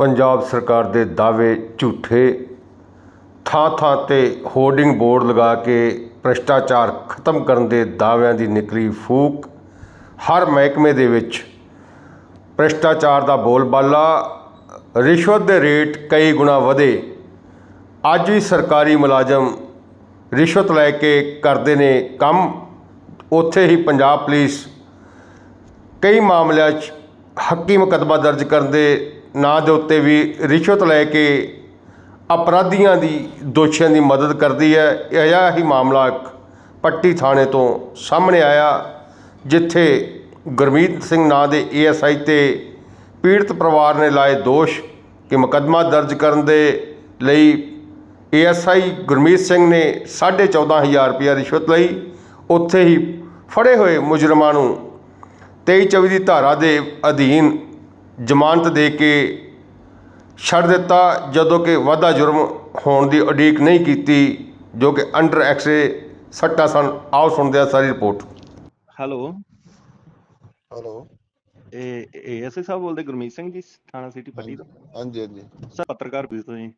ਪੰਜਾਬ ਸਰਕਾਰ ਦੇ ਦਾਅਵੇ ਝੂਠੇ। ਥਾਂ ਥਾਂ ਤੇ ਹੋਰਡਿੰਗ ਬੋਰਡ ਲਗਾ ਕੇ ਭ੍ਰਿਸ਼ਟਾਚਾਰ ਖਤਮ ਕਰਨ ਦੇ ਦਾਅਵਿਆਂ ਦੀ ਨਿਕਲੀ ਫੂਕ। ਹਰ ਮਹਿਕਮੇ ਦੇ ਵਿੱਚ ਭ੍ਰਿਸ਼ਟਾਚਾਰ ਦਾ ਬੋਲਬਾਲਾ, ਰਿਸ਼ਵਤ ਦੇ ਰੇਟ ਕਈ ਗੁਣਾ ਵਧੇ। ਅੱਜ ਵੀ ਸਰਕਾਰੀ ਮੁਲਾਜ਼ਮ ਰਿਸ਼ਵਤ ਲੈ ਕੇ ਕਰਦੇ ਨੇ ਕੰਮ। ਉੱਥੇ ਹੀ ਪੰਜਾਬ ਪੁਲਿਸ ਕਈ ਮਾਮਲਿਆਂ 'ਚ ਹੱਕੀ ਮੁਕੱਦਮਾ ਦਰਜ ਕਰਨ ਦੇ ਨਾਂ ਦੇ ਉੱਤੇ ਵੀ ਰਿਸ਼ਵਤ ਲੈ ਕੇ ਅਪਰਾਧੀਆਂ ਦੀ, ਦੋਸ਼ੀਆਂ ਦੀ ਮਦਦ ਕਰਦੀ ਹੈ। ਅਜਿਹਾ ਹੀ ਮਾਮਲਾ ਪੱਟੀ ਥਾਣੇ ਤੋਂ ਸਾਹਮਣੇ ਆਇਆ, ਜਿੱਥੇ ਗੁਰਮੀਤ ਸਿੰਘ ਨਾਂ ਦੇ ਏਐਸਆਈ ਤੇ ਪੀੜਤ ਪਰਿਵਾਰ ਨੇ ਲਾਏ ਦੋਸ਼ ਕਿ ਮੁਕੱਦਮਾ ਦਰਜ ਕਰਨ ਦੇ ਲਈ ਏਐਸਆਈ ਗੁਰਮੀਤ ਸਿੰਘ ਨੇ 14500 ਰੁਪਇਆ ਰਿਸ਼ਵਤ ਲਈ, ਉੱਥੇ ਹੀ ਫੜੇ ਹੋਏ ਮੁਜਰਮਾਂ ਨੂੰ 23 24 ਦੀ ਧਾਰਾ ਦੇ ਅਧੀਨ ਜ਼ਮਾਨਤ ਦੇ ਕੇ ਛੱਡ ਦਿੱਤਾ ਜਦੋਂ ਕਿ ਵਾਧਾ ਜੁਰਮ ਹੋਣ ਦੀ ਉਡੀਕ ਨਹੀਂ ਕੀਤੀ ਜੋ ਕਿ ਅੰਡਰ ਐਕਸਰੇ ਸੱਟਾ ਸਨ। ਆਓ ਸੁਣਦੇ ਹਾਂ ਸਾਰੀ ਰਿਪੋਰਟ। ਹੈਲੋ। ਹੈਲੋ। ਇਹ ਏਐਸਆਈ ਸਾਹਿਬ ਬੋਲਦੇ ਗੁਰਮੀਤ ਸਿੰਘ ਜੀ ਥਾਣਾ ਸਿਟੀ ਪੱਟੀ ਤੋਂ ਹਾਂਜੀ ਹਾਂਜੀ। ਸਰ ਪੱਤਰਕਾਰ ਵੀ ਤੋਂ ਜੀ।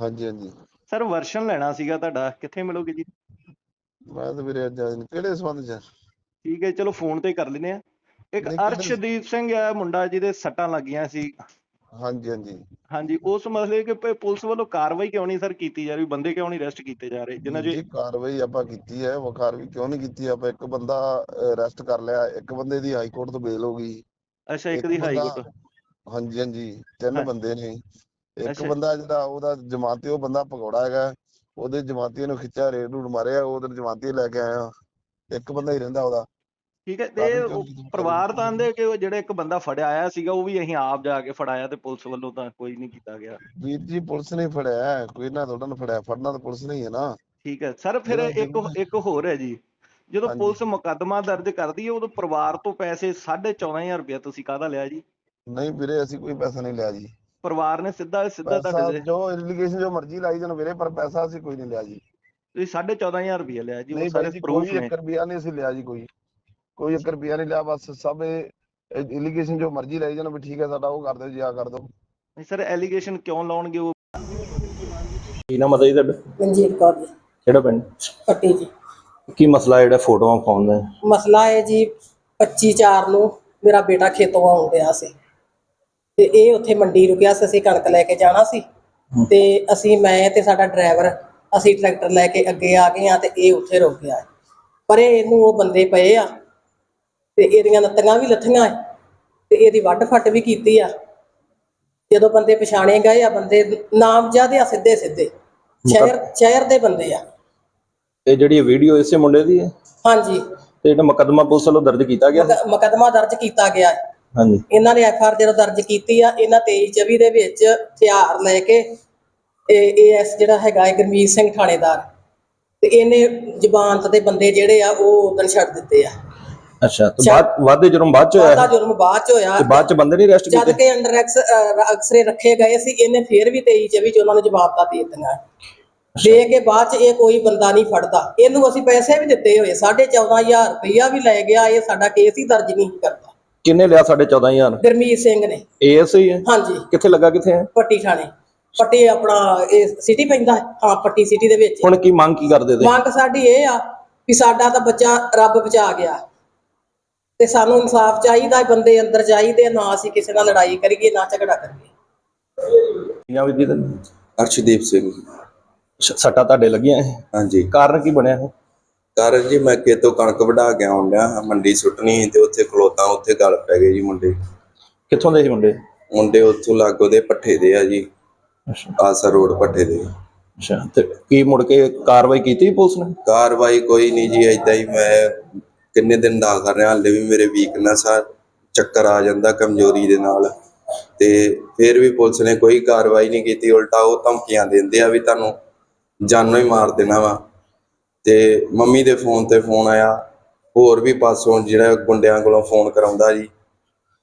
ਹਾਂਜੀ ਹਾਂਜੀ। ਸਰ ਵਰਸ਼ਨ ਲੈਣਾ ਸੀਗਾ ਤੁਹਾਡਾ। ਕਿੱਥੇ ਮਿਲੋਗੇ ਜੀ? ਮੈਂ ਤਾਂ ਵੀਰੇ ਅੱਜ ਆਇਆ ਨੀ। ਕਿਹੜੇ ਸੰਬੰਧ ਚ ਠੀਕ ਹੈ ਚਲੋ ਫੋਨ ਤੇ ਕਰ ਲੈਨੇ ਆ ਇੱਕ ਅਰਸ਼ਦੀਪ ਸਿੰਘ ਆ ਮੁੰਡਾ ਜਿਹਦੇ ਸੱਟਾਂ ਲੱਗੀਆਂ ਸੀ। ਹਾਂਜੀ ਹਾਂਜੀ। ਹਾਂਜੀ ਉਸ ਮਸਲੇ ਕਿ ਪ- ਪੁਲਿਸ ਵੱਲੋਂ ਕਾਰਵਾਈ ਕਿਉਂ ਨਹੀਂ ਸਰ ਕੀਤੀ ਜਾ ਰਹੀ? ਬੰਦੇ ਕਿਉਂ ਨਹੀਂ ਅਰੈਸਟ ਕੀਤੇ ਜਾ ਰਹੇ? ਜਿਨ੍ਹਾਂ ਜੀ ਜੀ ਕਾਰਵਾਈ ਆਪਾਂ ਕੀਤੀ ਹੈ ਉਹ ਕਾਰਵਾਈ ਕਿਉਂ ਨਹੀਂ ਕੀਤੀ? ਆਪਾਂ ਇੱਕ ਬੰਦਾ ਅਰੈਸਟ ਕਰ ਲਿਆ ਇੱਕ ਬੰਦੇ ਦੀ ਹਾਈ ਕੋਰਟ ਤੋਂ ਬੇਲ ਹੋ ਗਈ। ਅੱਛਾ ਇੱਕ ਦੀ ਹਾਈ ਬੰਦਾ- ਕੋਰਟ ਹਾਂਜੀ ਹਾਂਜੀ ਤਿੰਨ ਹਾਂ। ਬੰਦੇ ਨੇ। ਇੱਕ ਅੱਛਾ। ਬੰਦਾ ਜਿਹੜਾ ਉਹਦਾ ਜਮਾਤੀ ਉਹ ਬੰਦਾ ਭਗੌੜਾ ਹੈਗਾ। ਉਹਦੇ ਜਮਾਤੀ ਨੂੰ ਖਿੱਚਿਆ ਰੇਡ ਰੂਡ ਮਾਰਿਆ ਉਹਦੇ ਜਮਾਤੀ ਲੈ ਕੇ ਆਇਆ। ਇੱਕ ਬੰਦਾ ਹੀ ਰਹਿੰਦਾ ਉਹਦਾ। ਠੀਕ ਹੈ ਤੇ ਪਰਿਵਾਰ ਤਾਂ ਆਂਦੇ ਕਿ ਉਹ ਜਿਹੜਾ ਇੱਕ ਬੰਦਾ ਫੜਿਆ ਆਇਆ ਸੀਗਾ ਉਹ ਵੀ ਅਸੀਂ ਆਪ ਜਾ ਕੇ ਫੜਾਇਆ ਤੇ ਪੁਲਿਸ ਵੱਲੋਂ ਤਾਂ ਕੋਈ ਨਹੀਂ ਕੀਤਾ ਗਿਆ। ਵੀਰ ਜੀ ਪੁਲਿਸ ਨੇ ਫੜਿਆ ਕੋਈ ਨਾ ਤੁਹਾਡਾ ਨੇ ਫੜਿਆ ਫੜਨਾ ਤਾਂ ਪੁਲਿਸ ਨੇ ਹੀ ਹੈ ਨਾ। ਠੀਕ ਹੈ ਸਰ ਫਿਰ ਇੱਕ ਇੱਕ ਹੋਰ ਹੈ ਜੀ ਜਦੋਂ। ਪੁਲਿਸ ਮੁਕੱਦਮਾ ਦਰਜ ਕਰਦੀ ਹੈ ਉਦੋਂ ਪਰਿਵਾਰ ਤੋਂ ਪੈਸੇ 14500 ਰੁਪਇਆ ਤੁਸੀਂ ਕਾਹਦਾ ਲਿਆ ਜੀ? ਨਹੀਂ ਵੀਰੇ ਅਸੀਂ ਕੋਈ ਪੈਸਾ ਨਹੀਂ ਲਿਆ ਜੀ। ਪਰਿਵਾਰ ਨੇ ਸਿੱਧਾ ਸਿੱਧਾ ਤੁਹਾਡੇ ਦੇ ਜੋ ਐਲੀਗੇਸ਼ਨ ਜੋ ਮਰਜ਼ੀ ਲਾਈ ਜਾਣ ਵੀਰੇ ਪਰ ਪੈਸਾ ਅਸੀਂ ਕੋਈ ਨਹੀਂ ਲਿਆ ਜੀ। ਤੁਸੀਂ 14500 ਰੁਪਇਆ ਲਿਆ ਜੀ ਉਹ ਨਹੀਂ ਸਾਰੇ ਬਾਈ ਜੀ ਪ੍ਰੂਫ ਕੋਈ ਨੇ। 1 ਰੁਪਿਆ ਨਹੀਂ ਅਸੀਂ ਲਿਆ ਜੀ ਕੋਈ। ਕੋਈ 1 ਰੁਪਿਆ ਨਹੀਂ ਲਿਆ ਬਸ ਸਭ ਐਲੀਗੇਸ਼ਨ ਜੋ ਮਰਜ਼ੀ ਲਾਈ ਜਾਣ ਵੀ ਠੀਕ ਹੈ ਸਾਡਾ ਉਹ ਕਰ ਦਿਓ ਜੀ ਆ ਕਰ ਦਿਓ। ਨਹੀਂ ਸਰ ਐਲੀਗੇਸ਼ਨ ਕਿਉਂ ਲਾਉਣਗੇ ਉਹ? ਕੀ ਨਾਮ ਹੈ ਜੀ ਤੁਹਾਡਾ? ਮਨਜੀਤ ਕੌਰ ਜੀ। ਕਿਹੜਾ ਪਿੰਡ? ਪੱਟੀ ਜੀ। ਕੀ ਮਸਲਾ ਹੈ ਜਿਹੜਾ ਫੋਟੋਆਂ ਪਾਉਣ ਦਾ? ਮਸਲਾ ਹੈ ਜੀ 25 ਚਾਰ ਨੂੰ ਮੇਰਾ ਬੇਟਾ ਖੇਤੋਂ ਆਉਣ ਡਿਆ ਸੀ। ਤੇ ਇਹ ਉੱਥੇ ਮੰਡੀ ਰੁਕਿਆ ਸੀ ਅਸੀਂ ਕਣਕ ਲੈ ਕੇ ਜਾਣਾ ਸੀ। ਤੇ ਅਸੀਂ ਮੈਂ ਤੇ ਸਾਡਾ ਡਰਾਈਵਰ ਅਸੀਂ ਟਰੈਕਟਰ ਲੈ ਕੇ ਅੱਗੇ ਆ ਗਏ ਆ ਤੇ ਇਹ ਉੱਥੇ ਰੁਕ ਗਿਆ। ਪਰ ਇਹ ਇਹਨੂੰ ਉਹ ਬੰਦੇ ਪਏ ਆ ਤੇ ਇਹਦੀਆਂ ਲੱਤੀਆਂ ਵੀ ਲੱਥੀਆਂ ਹੈ ਤੇ ਇਹਦੀ ਵੱਢ ਫੱਟ ਵੀ ਕੀਤੀ ਆ। ਜਦੋਂ ਬੰਦੇ ਪਛਾਣੇ ਗਏ ਆ ਬੰਦੇ ਨਾਮਜ਼ਦ ਆ ਸਿੱਧੇ ਸਿੱਧੇ ਸ਼ਹਿਰ ਸ਼ਹਿਰ ਦੇ ਬੰਦੇ ਆ। ਇਹ ਜਿਹੜੀ ਵੀਡੀਓ ਇਸੇ ਮੁੰਡੇ ਦੀ ਹੈ ਹਾਂਜੀ। ਤੇ ਜਿਹੜਾ ਮੁਕੱਦਮਾ ਪੁਲਿਸ ਵੱਲੋਂ ਦਰਜ ਕੀਤਾ ਗਿਆ? ਮੁਕ- ਮੁਕੱਦਮਾ ਦਰਜ ਕੀਤਾ ਗਿਆ ਹੈ। ਹਾਂਜੀ। ਇਹਨਾਂ ਨੇ ਐਫ ਆਰ ਜਦੋਂ ਦਰਜ ਕੀਤੀ ਆ ਇਹਨਾਂ 23 24 ਦੇ ਵਿੱਚ ਹਥਿਆਰ ਲੈ ਕੇ ਇਹ ਐਸ ਜਿਹੜਾ ਹੈਗਾ ਹੈ ਗੁਰਮੀਤ ਸਿੰਘ ਥਾਣੇਦਾਰ ਤੇ ਇਹਨੇ ਜ਼ਬਾਨਤ ਦੇ ਬੰਦੇ ਜਿਹੜੇ ਆ ਉਹ ਉਦੋਂ ਛੱਡ ਦਿੱਤੇ ਆ। ਅੱਛਾ ਤੇ ਬਾਅਦ ਵਾਦੇ ਜੁਰਮ ਬਾਅਦ ਚ ਹੋਇਆ? ਉਹਦਾ? ਜੁਰਮ ਬਾਅਦ ਚ ਹੋਇਆ ਤੇ ਬਾਅਦ ਚ ਬੰਦੇ ਨਹੀਂ ਅਰੈਸਟ ਜਦ ਕੀਤੇ? ਕਿ ਅੰਡਰ ਐਕਸ ਅਕਸਰੇ ਰੱਖੇ ਗਏ ਸੀ ਇਹਨੇ ਫੇਰ ਵੀ 23 24 ਚ ਉਹਨਾਂ ਨੂੰ ਜਵਾਬ ਦੇ ਦਿੱਤੀਆਂ। ਦੇ ਕੇ ਬਾਅਦ ਚ ਇਹ ਕੋਈ ਬੰਦਾ ਨਹੀਂ ਫੜਦਾ। ਇਹਨੂੰ ਅਸੀਂ ਪੈਸੇ ਵੀ ਦਿੱਤੇ ਹੋਏ 14500 ਰੁਪਈਆ ਵੀ ਲੈ ਗਿਆ ਇਹ ਸਾਡਾ ਕੇਸ ਹੀ ਦਰਜ ਨਹੀਂ ਕਰਦਾ। ਕਿੰਨੇ ਲਿਆ 14500 ਗੁਰਮੀਤ ਸਿੰਘ ਨੇ। ਏਐਸਆਈ ਹੈ ਹਾਂਜੀ। ਕਿੱਥੇ ਲੱਗਾ ਕਿੱਥੇ ਹੈ? ਪੱਟੀ ਥਾਣੇ। ਪੱਟੀ ਆਪਣਾ ਇਹ ਸਿਟੀ ਪੈਂਦਾ ਹੈ? ਹਾਂ ਪੱਟੀ ਸਿਟੀ ਦੇ ਵਿੱਚ। ਹੁਣ ਕੀ ਮੰਗ ਕੀ ਕਰਦੇ ਤੇ? ਮੰਗ ਸਾਡੀ ਇਹ ਆ ਵੀ ਸਾਡਾ ਤਾਂ ਬੱਚਾ ਰੱਬ ਬਚਾ ਗਿਆ। ਤੇ ਸਾਨੂੰ ਇਨਸਾਫ ਚਾਹੀਦਾ ਹੈ, ਬੰਦੇ ਅੰਦਰ ਚਾਹੀਦੇ ਨਾ ਅਸੀਂ ਕਿਸੇ ਨਾਲ ਲੜਾਈ ਕਰੀਏ ਨਾ ਝਗੜਾ ਕਰੀਏ। ਜਾਂ ਵੀ ਜੀ ਤੇ ਅਰਸ਼ਦੀਪ ਸਿੰਘ। ਸ- ਸੱਟਾਂ ਤੁਹਾਡੇ ਲੱਗੀਆਂ ਹੈ ਹਾਂਜੀ। ਕਾਰਨ ਕੀ ਬਣਿਆ ਹੈ ਕਾਰਨ ਜੀ ਮੈਂ ਖੇਤੋਂ ਕਣਕ ਵਢਾ ਕੇ ਆਉਣ ਡਿਆ ਮੰਡੀ ਸੁੱਟਣੀ ਸੀ ਤੇ ਉੱਥੇ ਖਲੋਤਾ ਉੱਥੇ ਗਲ ਪੈ ਗਏ ਜੀ ਮੁੰਡੇ। ਕਿੱਥੋਂ ਦੇ ਸੀ ਮੁੰਡੇ? ਮੁੰਡੇ ਉੱਥੋਂ ਲਾਗੋ ਦੇ ਪੱਠੇ ਦੇ ਆ ਜੀ। ਅੱਛਾ। ਆਸਾ ਰੋਡ ਪੱਠੇ ਦੇ। ਅੱਛਾ ਤੇ ਕੀ ਮੁੜ ਕੇ ਕਾਰਵਾਈ ਕੀਤੀ ਪੁਲਿਸ ਨੇ? ਕਾਰਵਾਈ ਕੋਈ ਨਹੀਂ ਜੀ ਏਦਾਂ ਹੀ ਮੈਂ ਕਿੰਨੇ ਦਿਨ ਦਾ ਕਰ ਰਿਹਾ ਹਾਲੇ ਵੀ ਮੇਰੇ ਵੀਕਨੈਸ ਆ ਚੱਕਰ ਆ ਜਾਂਦਾ ਕਮਜ਼ੋਰੀ ਦੇ ਨਾਲ। ਤੇ ਫਿਰ ਵੀ ਪੁਲਿਸ ਨੇ ਕੋਈ ਕਾਰਵਾਈ ਨਹੀਂ ਕੀਤੀ ਉਲਟਾ ਉਹ ਧਮਕੀਆਂ ਦਿੰਦੇ ਆ ਵੀ ਤੁਹਾਨੂੰ ਜਾਨੋਂ ਹੀ ਮਾਰ ਦੇਣਾ ਵਾ। ਤੇ ਮੰਮੀ ਦੇ ਫੋਨ ਤੇ ਫੋਨ ਆਇਆ ਹੋਰ ਵੀ ਪਾਸੋਂ ਜਿਹੜਾ ਗੁੰਡਿਆਂ ਕੋਲੋਂ ਫੋਨ ਕਰਾਉਂਦਾ ਜੀ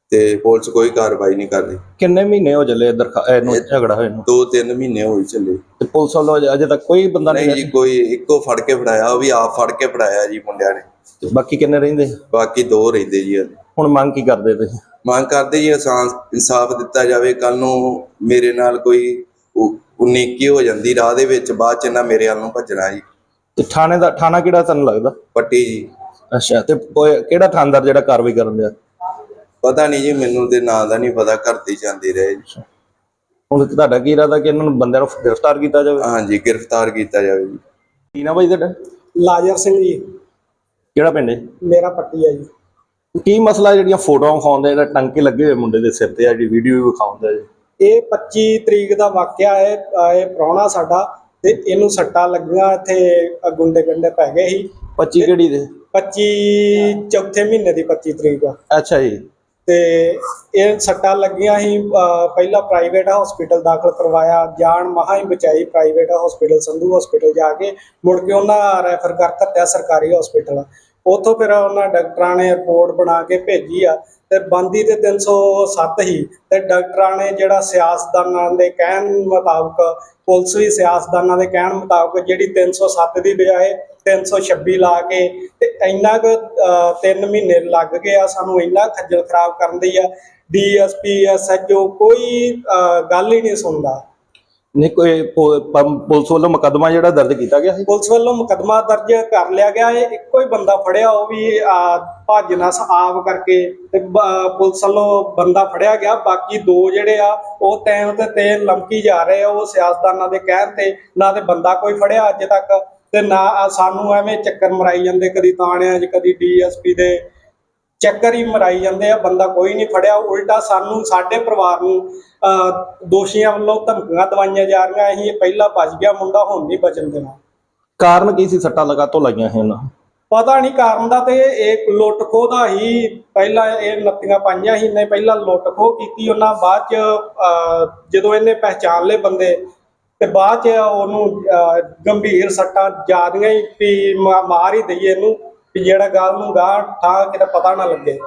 ਤੇ ਪੁਲਿਸ ਕੋਈ ਕਾਰਵਾਈ ਨਹੀਂ ਕਰ ਰਹੀ। ਕਿੰਨੇ ਮਹੀਨੇ ਹੋ ਚੱਲੇ ਦਰਖਾ ਇਹਨੂੰ ਝਗੜਾ ਹੋਏ ਨੂੰ? ਦੋ ਤਿੰਨ ਮਹੀਨੇ ਹੋਈ ਚੱਲੇ। ਤੇ ਪੁਲਿਸ ਵੱਲੋਂ ਅਜੇ- ਤੱਕ ਕੋਈ ਬੰਦਾ ਨਹੀਂ ਜੀ ਕੋਈ ਇੱਕੋ ਫੜ ਕੇ ਫੜਾਇਆ ਉਹ ਵੀ ਆਪ ਫੜ ਕੇ ਫੜਾਇਆ ਜੀ ਮੁੰਡਿਆਂ ਨੇ। ਬਾਕੀ ਕਿੰਨੇ ਰਹਿੰਦੇ? ਬਾਕੀ ਦੋ ਰਹਿੰਦੇ ਜੀ ਹਲੇ। ਹੁਣ ਮੰਗ ਕੀ ਕਰਦੇ ਤੁਸੀਂ? ਮੰਗ ਕਰਦੇ ਜੀ ਇਨਸਾਨ ਇਨਸਾਫ ਦਿੱਤਾ ਜਾਵੇ। ਕੱਲ ਨੂੰ ਮੇਰੇ ਨਾਲ ਕੋਈ ਉ- ਉਨੀਕੀ ਹੋ ਜਾਂਦੀ ਰਾਹ ਦੇ ਵਿੱਚ ਬਾਅਦ ਚ ਇਹਨਾਂ ਮੇਰੇ ਵੱਲ ਨੂੰ ਭੱਜਣਾ ਜੀ। ਤੇ ਥਾਣੇ ਦਾ ਥਾਣਾ ਕਿਹੜਾ ਤੁਹਾਨੂੰ ਲੱਗਦਾ? ਪੱਟੀ ਜੀ। ਅੱਛਾ ਤੇ ਕੋਈ- ਕਿਹੜਾ ਥਾਣੇਦਾਰ ਜਿਹੜਾ ਕਾਰਵਾਈ ਕਰਨ ਦਿਆ ਪਤਾ ਨਹੀਂ ਜੀ ਮੈਨੂੰ ਤੇ ਨਾਂ ਦਾ ਨਹੀਂ ਪਤਾ ਘਰ ਦੀ ਜਾਂਦੀ ਰਹੇ ਜੀ। ਹੁਣ ਤੁਹਾਡਾ ਕੀ ਇਰਾਦਾ ਕਿ ਇਹਨਾਂ ਨੂੰ ਬੰਦਿਆਂ ਨੂੰ ਗ੍ਰਿਫਤਾਰ ਕੀਤਾ ਜਾਵੇ? ਹਾਂਜੀ ਗ੍ਰਿਫਤਾਰ ਕੀਤਾ ਜਾਵੇ ਜੀ। ਕੀ ਨਾ ਬਾਈ ਤੁਹਾਡਾ? ਲਾਜਰ ਸਿੰਘ ਜੀ। ਕਿਹੜਾ ਪਿੰਡ ਹੈ? ਮੇਰਾ ਪੱਟੀ ਹੈ ਜੀ। ਕੀ ਮਸਲਾ ਜਿਹੜੀਆਂ ਫੋਟੋਆਂ ਵਿਖਾਉਂਦੇ ਜਿਹੜਾ ਟੰਕੇ ਲੱਗੇ ਹੋਏ ਮੁੰਡੇ ਦੇ ਸਿਰ ਤੇ ਆ ਜਿਹੜੀ ਵੀਡੀਓ ਵੀ ਵਿਖਾਉਂਦਾ ਜੀ? ਇਹ 25 ਤਰੀਕ ਦਾ ਵਾਕਿਆ ਹੈ ਅਹ ਇਹ ਪ੍ਰਾਹੁਣਾ ਸਾਡਾ ਤੇ ਇਹਨੂੰ ਸੱਟਾਂ ਲੱਗੀਆਂ ਇੱਥੇ ਅਹ ਗੁੰਡੇ ਗੰਡੇ ਪੈ ਗਏ ਸੀ। 25 ਕਿਹੜੀ ਦੇ? 25 ਚੌਥੇ ਮਹੀਨੇ ਦੀ 25 ਤਰੀਕ ਆ। ਅੱਛਾ ਜੀ। ਤੇ ਇਹ ਸੱਟਾਂ ਲੱਗੀਆਂ ਸੀ ਅਹ ਪਹਿਲਾਂ ਪ੍ਰਾਈਵੇਟ ਹਸਪੀਟਲ ਦਾਖਲ ਕਰਵਾਇਆ ਜਾਨ ਮਹਾ ਹੀ ਬਚਾਈ ਪ੍ਰਾਈਵੇਟ ਹਸਪੀਟਲ ਸੰਧੂ ਹਸਪੀਟਲ ਜਾ ਕੇ। ਮੁੜ ਕੇ ਉਹਨਾਂ ਰੈਫਰ ਕਰ ਦਿੱਤਾ ਸਰਕਾਰੀ ਹਸਪੀਟਲ ਉੱਥੋਂ ਫਿਰ ਉਹਨਾਂ ਡਾਕਟਰਾਂ ਨੇ ਰਿਪੋਰਟ ਬਣਾ ਕੇ ਭੇਜੀ ਆ ਤੇ ਬੰਦੀ ਤੇ 307 ਹੀ ਤੇ ਡਾਕਟਰਾਂ ਨੇ ਜਿਹੜਾ ਸਿਆਸਤਦਾਨਾਂ ਦੇ ਕਹਿਣ ਮੁਤਾਬਕ, ਪੁਲਿਸ ਵੀ ਸਿਆਸਤਦਾਨਾਂ ਦੇ ਕਹਿਣ ਮੁਤਾਬਕ ਜਿਹੜੀ 307 ਦੀ ਬਜਾਏ 326 ਲਾ ਕੇ ਤੇ ਇੰਨਾ ਕੁ 3 ਮਹੀਨੇ ਲੱਗ ਗਏ ਆ, ਸਾਨੂੰ ਇੰਨਾ ਖੱਜਲ ਖਰਾਬ ਕਰਨ ਦੀ ਆ। ਡੀਐਸਪੀ, ਐਸਐਚਓ ਕੋਈ ਗੱਲ ਹੀ ਨਹੀਂ ਸੁਣਦਾ। ਨਹੀਂ ਕੋਈ ਪੁ- ਪੰ- ਪੁਲਿਸ ਵੱਲੋਂ ਮੁਕੱਦਮਾ ਜਿਹੜਾ ਦਰਜ ਕੀਤਾ ਗਿਆ ਸੀ? ਪੁਲਿਸ ਵੱਲੋਂ ਮੁਕੱਦਮਾ ਦਰਜ ਕਰ ਲਿਆ ਗਿਆ। ਹੈ ਇੱਕੋ ਹੀ ਬੰਦਾ ਫੜਿਆ ਉਹ ਵੀ ਆ, ਭੱਜ ਨਸ ਆਪ ਕਰਕੇ ਤੇ ਬ- ਪੁਲਿਸ ਵੱਲੋਂ ਬੰਦਾ ਫੜਿਆ ਗਿਆ। ਬਾਕੀ ਦੋ ਜਿਹੜੇ ਆ ਉਹ ਤੈਨ ਤੇ ਤੇ ਲੰਕੀ ਜਾ ਰਹੇ ਆ ਉਹ ਸਿਆਸਤਦਾਨਾਂ ਦੇ ਕਹਿਣ ਤੇ ਨਾ ਤੇ ਬੰਦਾ ਕੋਈ ਫੜਿਆ ਅੱਜ ਤੱਕ ਤੇ ਨਾ ਆ ਸਾਨੂੰ ਐਵੇਂ ਚੱਕਰ ਮਰਾਈ ਜਾਂਦੇ ਕਦੀ ਥਾਣਿਆਂ 'ਚ ਕਦੀ ਡੀਐਸਪੀ ਦੇ ਚੱਕਰ ਹੀ ਮਰਾਈ ਜਾਂਦੇ ਆ ਬੰਦਾ ਕੋਈ ਨਹੀਂ ਫੜਿਆ ਉਲਟਾ ਸਾਨੂੰ ਸਾਡੇ ਪਰਿਵਾਰ ਨੂੰ ਦੋਸ਼ੀਆਂ ਵੱਲੋਂ ਧਮਕੀਆਂ ਦਵਾਈਆਂ ਜਾ ਰਹੀਆਂ ਅਸੀਂ ਇਹ ਪਹਿਲਾਂ ਬਚ ਗਿਆ ਮੁੰਡਾ ਹੁਣ ਨਹੀਂ ਬਚਣ ਦੇਣਾ। ਕਾਰਨ ਕੀ ਸੀ? ਸੱਟਾਂ ਲਗਾਤੋਂ ਲਾਈਆਂ ਸੀ ਉਹਨਾਂ? ਪਤਾ ਨਹੀਂ ਕਾਰਨ ਦਾ ਤੇ ਇਹ ਲੁੱਟ ਖੋਹ ਦਾ ਹੀ ਪਹਿਲਾਂ ਇਹ ਨੱਤੀਆਂ ਪਾਈਆਂ ਸੀ ਨੇ ਪਹਿਲਾਂ ਲੁੱਟ ਖੋਹ ਕੀਤੀ ਉਹਨਾਂ ਬਾਅਦ ਚ ਜਦੋਂ ਇਹਨੇ ਪਹਿਚਾਨ ਲਏ ਬੰਦੇ ਤੇ ਬਾਅਦ ਚ ਉਹਨੂੰ ਗੰਭੀਰ ਸੱਟਾਂ ਜ਼ਿਆਦੀਆਂ ਹੀ ਮਾਰ ਹੀ ਦਈਏ ਇਹਨੂੰ। ਵੀ ਜਿਹੜਾ ਗੱਲ ਨੂੰ ਗਾਹ ਠਾ ਕਿਤੇ ਪਤਾ ਨਾ ਲੱਗੇ।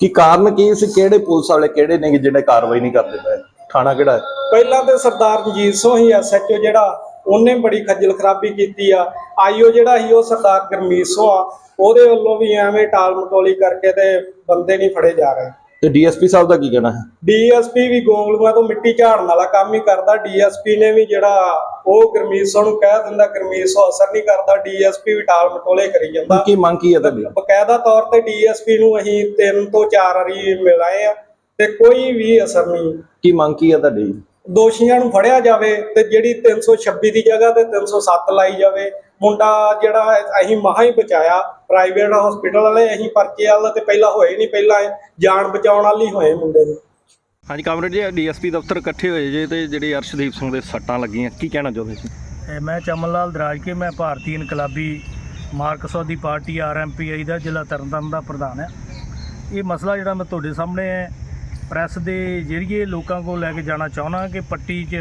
ਕੀ ਕਾਰਨ ਕੀ ਸੀ? ਕਿਹੜੇ ਪੁਲਿਸ ਵਾਲੇ ਕਿਹੜੇ ਨੇ ਜਿਹੜੇ ਕਾਰਵਾਈ ਨਹੀਂ ਕਰਦੇ ਪਏ ਥਾਣਾ ਕਿਹੜਾ ਹੈ? ਪਹਿਲਾਂ ਤੇ ਸਰਦਾਰ ਰਣਜੀਤ ਸਿੰਘ ਹੀ ਐਸਐਚਓ ਜਿਹੜਾ ਉਹਨੇ ਬੜੀ ਖੱਜਲ ਖਰਾਬੀ ਕੀਤੀ ਆ। ਆਈਓ ਜਿਹੜਾ ਸੀ ਉਹ ਸਰਦਾਰ ਗਰਮੀਤ ਸਿੰਘ ਆ। ਉਹਦੇ ਵੱਲੋਂ ਵੀ ਐਵੇਂ ਟਾਲ ਮਟੋਲੀ ਕਰਕੇ ਤੇ ਬੰਦੇ ਨਹੀਂ ਫੜੇ ਜਾ ਰਹੇ। ਤੇ ਡੀਐਸਪੀ ਸਾਹਿਬ ਦਾ ਕੀ ਕਹਿਣਾ ਹੈ? ਡੀਐਸਪੀ ਵੀ ਗੋਂਗਲੂਆਂ ਤੋਂ ਮਿੱਟੀ ਝਾੜਨ ਵਾਲਾ ਕੰਮ ਹੀ ਕਰਦਾ। ਡੀਐਸਪੀ ਨੇ ਵੀ ਜਿਹੜਾ ਉਹ ਗਰਮੀਤ ਸਿੰਘ ਨੂੰ ਕਹਿ ਦਿੰਦਾ ਗਰਮੀਤ ਸਿੰਘ ਅਸਰ ਨਹੀਂ ਕਰਦਾ। ਡੀਐਸਪੀ ਵੀ ਟਾਲ ਮਟੋਲੇ ਕਰੀ ਜਾਂਦਾ। ਕੀ ਮੰਗ ਕੀ ਹੈ ਤੁਹਾਡੀ? ਬਕਾਇਦਾ ਤੌਰ ਤੇ ਡੀਐਸਪੀ ਨੂੰ ਅਸੀਂ ਤਿੰਨ ਤੋਂ ਚਾਰ ਵਾਰੀ ਮਿਲਾਏ ਆ ਤੇ ਕੋਈ ਵੀ ਅਸਰ ਨਹੀਂ। ਕੀ ਮੰਗ ਕੀ ਹੈ ਤੁਹਾਡੀ? ਦੋਸ਼ੀਆਂ ਨੂੰ ਫੜਿਆ ਜਾਵੇ ਤੇ ਜਿਹੜੀ 326 ਦੀ ਜਗ੍ਹਾ ਤੇ 307 ਲਾਈ ਜਾਵੇ। ਮੁੰਡਾ ਜਿਹੜਾ ਅਸੀਂ ਮਹਾ ਹੀ ਬਚਾਇਆ। ਪ੍ਰਾਈਵੇਟ ਹਸਪੀਟਲ ਵਾਲੇ ਅਸੀਂ ਪਰਚੇ ਵਾਲਾ ਤੇ ਪਹਿਲਾਂ ਹੋਏ ਨਹੀਂ ਪਹਿਲਾਂ ਇਹ ਜਾਨ ਬਚਾਉਣ ਵਾਲੀ ਹੋਏ ਮੁੰਡੇ ਦੇ ਹਾਂਜੀ ਕਾਮਰੇਡ ਜੀ ਡੀਐਸਪੀ ਦਫ਼ਤਰ ਇਕੱਠੇ ਹੋਏ ਜੇ ਤੇ ਜਿਹੜੇ ਅਰਸ਼ਦੀਪ ਸਿੰਘ ਦੇ ਸੱਟਾਂ ਲੱਗੀਆਂ ਕੀ ਕਹਿਣਾ ਚਾਹੁੰਦੇ ਸੀ? ਇਹ ਮੈਂ ਚਮਨ ਲਾਲ ਦਰਾਜ ਕੇ ਮੈਂ ਭਾਰਤੀ ਇਨਕਲਾਬੀ ਮਾਰਕਸਵਾਦੀ ਪਾਰਟੀ ਆਰਐਮਪੀਆਈ ਦਾ ਜ਼ਿਲ੍ਹਾ ਤਰਨਤਾਰਨ ਦਾ ਪ੍ਰਧਾਨ ਹਾਂ। ਇਹ ਮਸਲਾ ਜਿਹੜਾ ਮੈਂ ਤੁਹਾਡੇ ਸਾਹਮਣੇ ਹੈ ਪ੍ਰੈਸ ਦੇ ਜ਼ਰੀਏ ਲੋਕਾਂ ਕੋਲ ਲੈ ਕੇ ਜਾਣਾ ਚਾਹੁੰਦਾ ਕਿ ਪੱਟੀ 'ਚ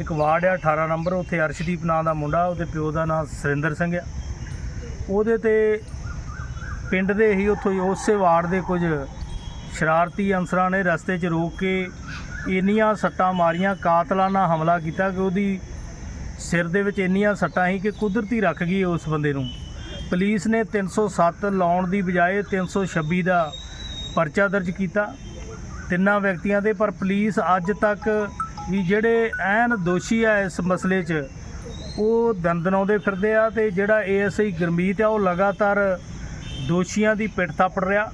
ਇੱਕ ਵਾਰਡ ਆ 18 ਨੰਬਰ, ਉੱਥੇ ਅਰਸ਼ਦੀਪ ਨਾਂ ਦਾ ਮੁੰਡਾ, ਉਹਦੇ ਪਿਓ ਦਾ ਨਾਂ ਸੁਰਿੰਦਰ ਸਿੰਘ ਆ। ਉਹਦੇ ਤੇ ਪਿੰਡ ਦੇ ਹੀ ਉੱਥੋਂ ਉਸੇ ਵਾਰਡ ਦੇ ਕੁਝ ਸ਼ਰਾਰਤੀ ਅਨਸਰਾਂ ਨੇ ਰਸਤੇ 'ਚ ਰੋਕ ਕੇ ਇੰਨੀਆਂ ਸੱਟਾਂ ਮਾਰੀਆਂ, ਕਾਤਲਾਨਾ ਹਮਲਾ ਕੀਤਾ ਕਿ ਉਹਦੀ ਸਿਰ ਦੇ ਵਿੱਚ ਇੰਨੀਆਂ ਸੱਟਾਂ ਸੀ ਕਿ ਕੁਦਰਤੀ ਰੱਖ ਗਈ ਉਸ ਬੰਦੇ ਨੂੰ। ਪੁਲਿਸ ਨੇ 307 ਲਾਉਣ ਦੀ ਬਜਾਏ 326 ਦਾ ਪਰਚਾ ਦਰਜ ਕੀਤਾ। ਤਿੰਨਾਂ ਵਿਅਕਤੀਆਂ ਦੇ, ਪਰ ਪੁਲਿਸ ਅੱਜ ਤੱਕ ਵੀ ਜਿਹੜੇ ਐਨ ਦੋਸ਼ੀ ਆ ਇਸ ਮਸਲੇ 'ਚ, ਉਹ ਦੰਦਨਾਉਂਦੇ ਫਿਰਦੇ ਆ ਤੇ ਜਿਹੜਾ ਏਐਸਆਈ ਗੁਰਮੀਤ ਆ, ਉਹ ਲਗਾਤਾਰ ਦੋਸ਼ੀਆਂ ਦੀ ਪਿੱਠ ਥਾਪੜ ਰਿਹਾ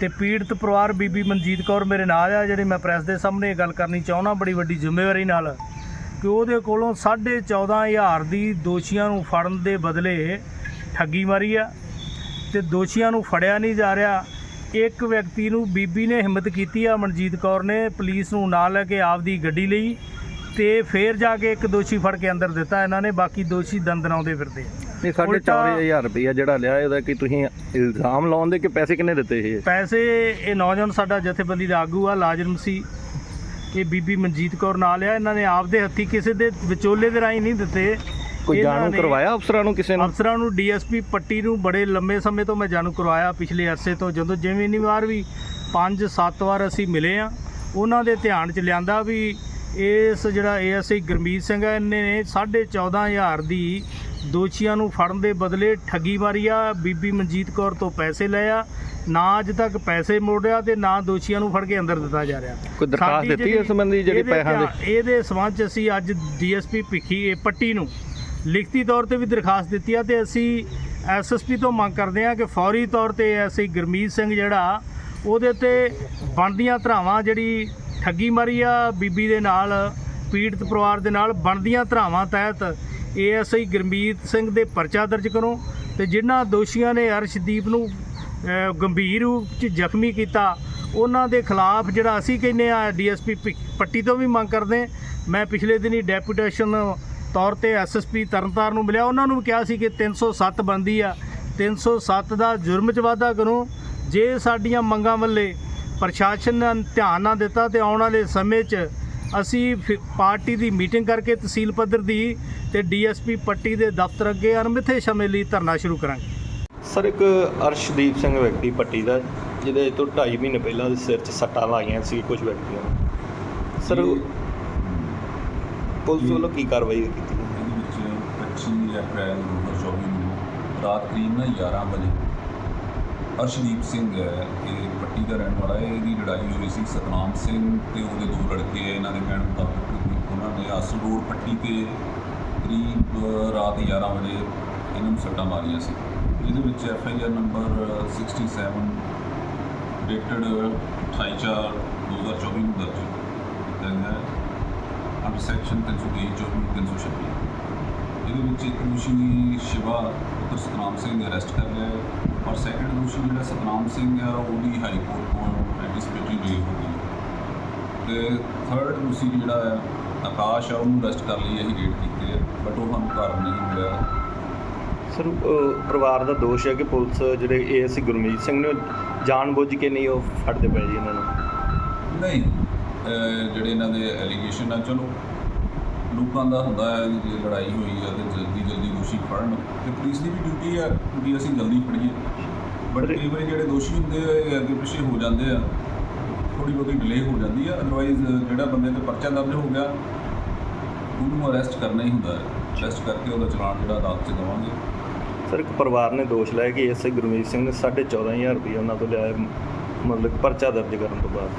ਤੇ ਪੀੜਤ ਪਰਿਵਾਰ ਬੀਬੀ ਮਨਜੀਤ ਕੌਰ ਮੇਰੇ ਨਾਲ ਆ, ਜਿਹੜੇ ਮੈਂ ਪ੍ਰੈਸ ਦੇ ਸਾਹਮਣੇ ਇਹ ਗੱਲ ਕਰਨੀ ਚਾਹੁੰਦਾ, ਬੜੀ ਵੱਡੀ ਜ਼ਿੰਮੇਵਾਰੀ ਨਾਲ ਕਿ ਉਹਦੇ ਕੋਲੋਂ 14500 ਦੀ ਦੋਸ਼ੀਆਂ ਨੂੰ ਫੜਨ ਦੇ ਬਦਲੇ ਠੱਗੀ ਮਾਰੀ ਆ ਤੇ ਦੋਸ਼ੀਆਂ ਨੂੰ ਫੜਿਆ ਨਹੀਂ ਜਾ ਰਿਹਾ। ਇੱਕ ਵਿਅਕਤੀ ਨੂੰ ਬੀਬੀ ਨੇ ਹਿੰਮਤ ਕੀਤੀ ਆ ਮਨਜੀਤ ਕੌਰ ਨੇ ਪੁਲਿਸ ਨੂੰ ਨਾਲ ਲੈ ਕੇ ਆਪਦੀ ਗੱਡੀ ਲਈ ਤੇ ਫੇਰ ਜਾ ਕੇ ਇੱਕ ਦੋਸ਼ੀ ਫੜ ਕੇ ਅੰਦਰ ਦਿੱਤਾ ਇਹਨਾਂ ਨੇ ਬਾਕੀ ਦੋਸ਼ੀ ਦੰਦਨਾਉਂਦੇ ਫਿਰਦੇ ਨਹੀਂ ਚਾਰ ਹਜ਼ਾਰ ਰੁਪਇਆ ਜਿਹੜਾ ਲਿਆ ਇਹਦਾ ਕਿ ਤੁਸੀਂ ਇਲਜ਼ਾਮ ਲਾਉਣ ਦੇ ਕਿ ਪੈਸੇ ਕਿੰਨੇ ਦਿੱਤੇ ਇਹ ਪੈਸੇ ਇਹ ਨੌਜਵਾਨ ਸਾਡਾ ਜਥੇਬੰਦੀ ਦਾ ਆਗੂ ਆ ਲਾਜ਼ਮ ਸੀ। ਇਹ ਬੀਬੀ ਮਨਜੀਤ ਕੌਰ ਨਾਲ ਆ ਇਹਨਾਂ ਨੇ ਆਪਦੇ ਹੱਥੀ ਕਿਸੇ ਦੇ ਵਿਚੋਲੇ ਦੇ ਰਾਹੀਂ ਨਹੀਂ ਦਿੱਤੇ। ਕੋਈ ਇਹਨਾਂ ਜਾਣੂ ਨੇ- ਕਰਵਾਇਆ ਅਫਸਰਾਂ ਨੂੰ ਕਿਸੇ ਨੂੰ? ਅਫਸਰਾਂ ਨੂੰ ਡੀਐਸਪੀ ਪੱਟੀ ਨੂੰ ਬੜੇ ਲੰਮੇ ਸਮੇਂ ਤੋਂ ਮੈਂ ਜਾਣੂ ਕਰਵਾਇਆ ਪਿਛਲੇ ਅਰਸੇ ਤੋਂ ਜਦੋਂ ਜਿਵੇਂ ਇੰਨੀ ਵਾਰ ਵੀ 5-7 ਵਾਰ ਅਸੀਂ ਮਿਲੇ ਆ ਉਹਨਾਂ ਦੇ ਧਿਆਨ 'ਚ ਲਿਆਂਦਾ ਵੀ ਇਸ ਜਿਹੜਾ ਏਐਸਆਈ ਗੁਰਮੀਤ ਸਿੰਘ ਹੈ ਇਹਨੇ ਨੇ 14500 ਦੀ ਦੋਸ਼ੀਆਂ ਨੂੰ ਫੜਨ ਦੇ ਬਦਲੇ ਠੱਗੀ ਮਾਰੀ ਆ ਬੀਬੀ ਮਨਜੀਤ ਕੌਰ ਤੋਂ ਪੈਸੇ ਲਏ ਆ ਨਾ ਅੱਜ ਤੱਕ ਪੈਸੇ ਮੋੜਿਆ ਤੇ ਨਾ ਦੋਸ਼ੀਆਂ ਨੂੰ ਫੜ ਕੇ ਅੰਦਰ ਦਿੱਤਾ ਜਾ ਰਿਹਾ। ਕੋਈ ਦਰਖਾਸਤ ਸਾਡੀ ਦਿੱਤੀ ਇਸ ਸੰਬੰਧੀ ਜਿਹੜੇ ਇਹਦੇ ਪੈਸਿਆਂ ਦੇ? ਧਿਆਨ- ਇਹਦੇ ਸਬੰਧ 'ਚ ਅਸੀਂ ਅੱਜ ਡੀਐਸਪੀ ਭਿੱਖੀ ਇਹ ਪੱਟੀ ਨੂੰ ਲਿਖਤੀ ਤੌਰ ਤੇ ਵੀ ਦਰਖਾਸਤ ਦਿੱਤੀ ਆ ਤੇ ਅਸੀਂ ਐਸਐਸਪੀ ਤੋਂ ਮੰਗ ਕਰਦੇ ਹਾਂ ਕਿ ਫੌਰੀ ਤੌਰ ਤੇ ਐਸਆਈ ਗੁਰਮੀਤ ਸਿੰਘ ਜਿਹੜਾ, ਉਹਦੇ ਤੇ ਬਣਦੀਆਂ ਧਰਾਵਾਂ ਜਿਹੜੀ ਠੱਗੀ ਮਾਰੀ ਆ, ਬੀਬੀ ਦੇ ਨਾਲ, ਪੀੜਤ ਪਰਿਵਾਰ ਦੇ ਨਾਲ ਬਣਦੀਆਂ ਧਰਾਵਾਂ ਤਹਿਤ ਏਐਸਆਈ ਗੁਰਮੀਤ ਸਿੰਘ ਦੇ ਪਰਚਾ ਦਰਜ ਕਰੋ ਤੇ ਜਿਨ੍ਹਾਂ ਦੋਸ਼ੀਆਂ ਨੇ ਅਰਸ਼ਦੀਪ ਨੂੰ ਗੰਭੀਰ ਰੂਪ 'ਚ ਜ਼ਖਮੀ ਕੀਤਾ, ਉਹਨਾਂ ਦੇ ਖਿਲਾਫ ਜਿਹੜਾ ਅਸੀਂ ਕਹਿੰਦੇ ਆ ਡੀਐਸਪੀ ਪੱਟੀ ਤੋਂ ਵੀ ਮੰਗ ਕਰਦੇ ਮੈਂ ਪਿਛਲੇ ਦਿਨੀ ਡੈਪੂਟੇਸ਼ਨ ਤੌਰ ਤੇ ਐਸਐਸਪੀ ਤਰਨਤਾਰਨ ਨੂੰ ਮਿਲਿਆ। ਉਹਨਾਂ ਨੂੰ ਕਿਹਾ ਸੀ ਕਿ 307 ਬੰਦੀ ਆ। 307 ਦਾ ਜੁਰਮ 'ਚ ਵਾਧਾ ਕਰੋ। ਜੇ ਸਾਡੀਆਂ ਮੰਗਾਂ ਵੱਲੇ ਪ੍ਰਸ਼ਾਸਨ ਨੇ ਧਿਆਨ ਨਾ ਦਿੱਤਾ ਤੇ ਆਉਣ ਵਾਲੇ ਸਮੇਂ 'ਚ ਅਸੀਂ ਫਿ- ਪਾਰਟੀ ਦੀ ਮੀਟਿੰਗ ਕਰਕੇ ਤਹਿਸੀਲ ਪੱਧਰ ਦੀ ਤੇ ਡੀਐਸਪੀ ਪੱਟੀ ਦੇ ਦਫ਼ਤਰ ਅੱਗੇ ਅਣਮਿੱਥੇ ਸਮੇਂ ਲਈ ਧਰਨਾ ਸ਼ੁਰੂ ਕਰਾਂਗੇ। ਸਰ ਇੱਕ ਅਰਸ਼ਦੀਪ ਸਿੰਘ ਵਿਅਕਤੀ ਪੱਟੀ ਦਾ ਜਿਹਦੇ ਤੋਂ 2.5 ਮਹੀਨੇ ਪਹਿਲਾਂ ਸਿਰ 'ਚ ਸੱਟਾਂ ਲਾਈਆਂ ਸੀ ਕੁਝ ਵਿਅਕਤੀਆਂ ਸਰ ਪੁਲਿਸ ਵੱਲੋਂ ਕੀ ਕਾਰਵਾਈ ਕੀਤੀ? ਇਹਦੇ ਵਿੱਚ 25 ਅਪ੍ਰੈਲ 2024 ਨੂੰ ਰਾਤ ਕਰੀਬ ਨਾ 11 ਵਜੇ ਅਰਸ਼ਦੀਪ ਸਿੰਘ ਹੈ ਇਹ ਪੱਟੀ ਦਾ ਰਹਿਣ ਵਾਲਾ ਹੈ। ਇਹਦੀ ਲੜਾਈ ਹੋਈ ਸੀ ਸਤਨਾਮ ਸਿੰਘ ਤੇ ਉਹਦੇ ਦੋ ਲੜਕੇ ਹੈ। ਇਹਨਾਂ ਦੇ ਕਹਿਣ ਮੁਤਾਬਕ ਉਹਨਾਂ ਨੇ ਆਸਲ ਰੋਡ ਪੱਟੀ ਤੇ ਕਰੀਬ ਰਾਤ 11 ਵਜੇ ਇਹਨਾਂ ਨੂੰ ਸੱਟਾਂ ਮਾਰੀਆਂ ਸੀ। ਇਹਦੇ ਵਿੱਚ F I R number 67 dated 28/4/2024 ਨੂੰ ਦਰਜ ਕੀਤਾ ਗਿਆ ਹੈ ਅੰਡਰ ਸੈਕਸ਼ਨ 323 24 326 ਇਹਦੇ ਵਿੱਚ ਇੱਕ ਦੋਸ਼ੀ ਸ਼ਿਵਾ ਪੁੱਤਰ ਸਤਨਾਮ ਸਿੰਘ ਅਰੈਸਟ ਕਰ ਲਿਆ ਹੈ ਔਰ ਸੈਕੰਡ ਦੋਸ਼ੀ ਜਿਹੜਾ ਸਤਨਾਮ ਸਿੰਘ ਆ ਉਹਦੀ ਹਾਈ ਕੋਰਟ ਤੋਂ ਐਂਟੀਸਪੇਟਰੀ ਬੇਲ ਹੋ ਗਈ ਤੇ ਥਰਡ ਦੋਸ਼ੀ ਜਿਹੜਾ ਹੈ ਆਕਾਸ਼ ਆ ਉਹਨੂੰ ਅਰੈਸਟ ਕਰ ਲਈ ਅਸੀਂ ਰੇਡ ਕੀਤੇ ਆ ਬਟ ਉਹ ਸਾਨੂੰ ਘਰ ਨਹੀਂ ਮਿਲਿਆ। ਸਰ ਪਰਿਵਾਰ ਦਾ ਦੋਸ਼ ਹੈ ਕਿ ਪੁਲਿਸ ਜਿਹੜੇ ਏਐਸਸੀ ਗੁਰਮੀਤ ਸਿੰਘ ਨੇ ਜਾਣਬੁੱਝ ਕੇ ਨਹੀਂ ਉਹ ਫੜਦੇ ਪਏ ਜੀ ਇਹਨਾਂ ਨੂੰ? ਨਹੀਂ ਜਿਹੜੇ ਇਹਨਾਂ ਦੇ ਐਲੀਗੇਸ਼ਨ ਆ ਚਲੋ ਲੋਕਾਂ ਦਾ ਹੁੰਦਾ ਹੈ ਜੇ ਲੜਾਈ ਹੋਈ ਆ ਤੇ ਜਲਦੀ ਜਲਦੀ ਦੋਸ਼ੀ ਫੜਨ। ਤੇ ਪੁਲਿਸ ਦੀ ਵੀ ਡਿਊਟੀ ਆ ਕਿ ਅਸੀਂ ਜਲਦੀ ਫੜੀਏ। ਬਟ ਕਈ ਵਾਰੀ ਜਿਹੜੇ ਦੋਸ਼ੀ ਹੁੰਦੇ ਆ ਇਹ ਅੱਗੇ ਪਿੱਛੇ ਹੋ ਜਾਂਦੇ ਆ। ਥੋੜੀ ਬਹੁਤੀ ਡਿਲੇ ਹੋ ਜਾਂਦੀ ਆ। ਅਦਰਵਾਈਜ਼ ਜਿਹੜਾ ਬੰਦੇ ਤੇ ਪਰਚਾ ਦਰਜ ਹੋ ਗਿਆ ਉਹਨੂੰ ਅਰੈਸਟ ਕਰਨਾ ਹੀ ਹੁੰਦਾ ਹੈ। ਅਰੈਸਟ ਕਰਕੇ ਉਹਦਾ ਚਲਾਨ ਜਿਹੜਾ ਅਦਾਲਤ 'ਚ ਦੇਵਾਂਗੇ। ਸਰ ਇੱਕ ਪਰਿਵਾਰ ਨੇ ਦੋਸ਼ ਲਾਇਆ ਕਿ ਏਐਸਆਈ ਗੁਰਮੀਤ ਸਿੰਘ ਨੇ 14500 ਰੁਪਏ ਉਹਨਾਂ ਤੋਂ ਲਿਆ ਹੈ, ਮਤਲਬ ਪਰਚਾ ਦਰਜ ਕਰਨ ਤੋਂ ਬਾਅਦ।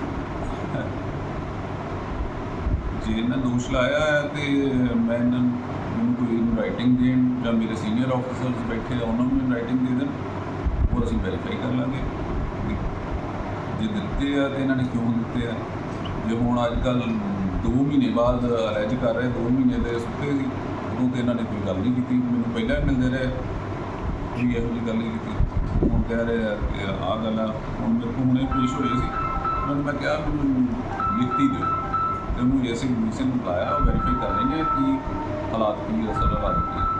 ਜੇ, ਇਹਨਾਂ ਦੋਸ਼ ਲਾਇਆ ਹੈ ਤੇ ਮੈਂ ਇਹਨਾਂ ਨੂੰ, ਮੈਨੂੰ ਕੋਈ ਰਾਈਟਿੰਗ ਦੇਣ ਜਾਂ ਮੇਰੇ ਸੀਨੀਅਰ ਆਫੀਸਰਸ ਬੈਠੇ ਆ, ਉਹਨਾਂ ਨੂੰ ਰਾਈਟਿੰਗ ਦੇ ਦੇਣ ਉਹ ਅਸੀਂ ਵੈਰੀਫਾਈ ਕਰ ਲਾਂਗੇ ਜੇ ਦਿੱਤੇ ਆ ਤੇ ਇਹਨਾਂ ਨੇ ਕਿਉਂ ਦਿੱਤੇ ਆ। ਜੇ ਹੁਣ ਅੱਜ ਕੱਲ 2 ਮਹੀਨੇ ਬਾਅਦ ਅਰੈਜ ਕਰ ਰਹੇ 2 ਮਹੀਨੇ ਦੇ ਸੁੱਤੇ ਸੀ, ਉਦੋਂ ਤੇ ਇਹਨਾਂ ਨੇ ਕੋਈ ਗੱਲ ਨਹੀਂ ਕੀਤੀ। ਮੈਨੂੰ ਪਹਿਲਾਂ ਹੀ ਮਿਲਦੇ ਰਹੇ ਕੋਈ ਇਹੋ ਜਿਹੀ ਗੱਲ ਨਹੀਂ ਕੀਤੀ। ਹੁਣ ਕਹਿ ਰਹੇ ਆ ਕਿ ਆਹ ਗੱਲ ਆ, ਹੁਣ ਮੇਰੇ ਕੋਲ ਹੁਣੇ ਪੇਸ਼ ਹੋਏ ਸੀ। ਉਹਨਾਂ ਨੂੰ ਮੈਂ ਕਿਹਾ, ਮੈਨੂੰ ਲਿਖਤੀ ਦਿਓ। ਤੇ ਉਹਨੂੰ ਐਸੇ ਮਿਸ਼ਨ ਨੂੰ ਬੁਲਾਇਆ ਉਹ ਵੈਰੀਫਾਈ ਕਰ ਲੈਂਗੇ ਕਿ ਹਾਲਾਤ ਕੀ ਹੈ ਅਸਲ ਹਾਲਾਤ ਕੀ ਹੈ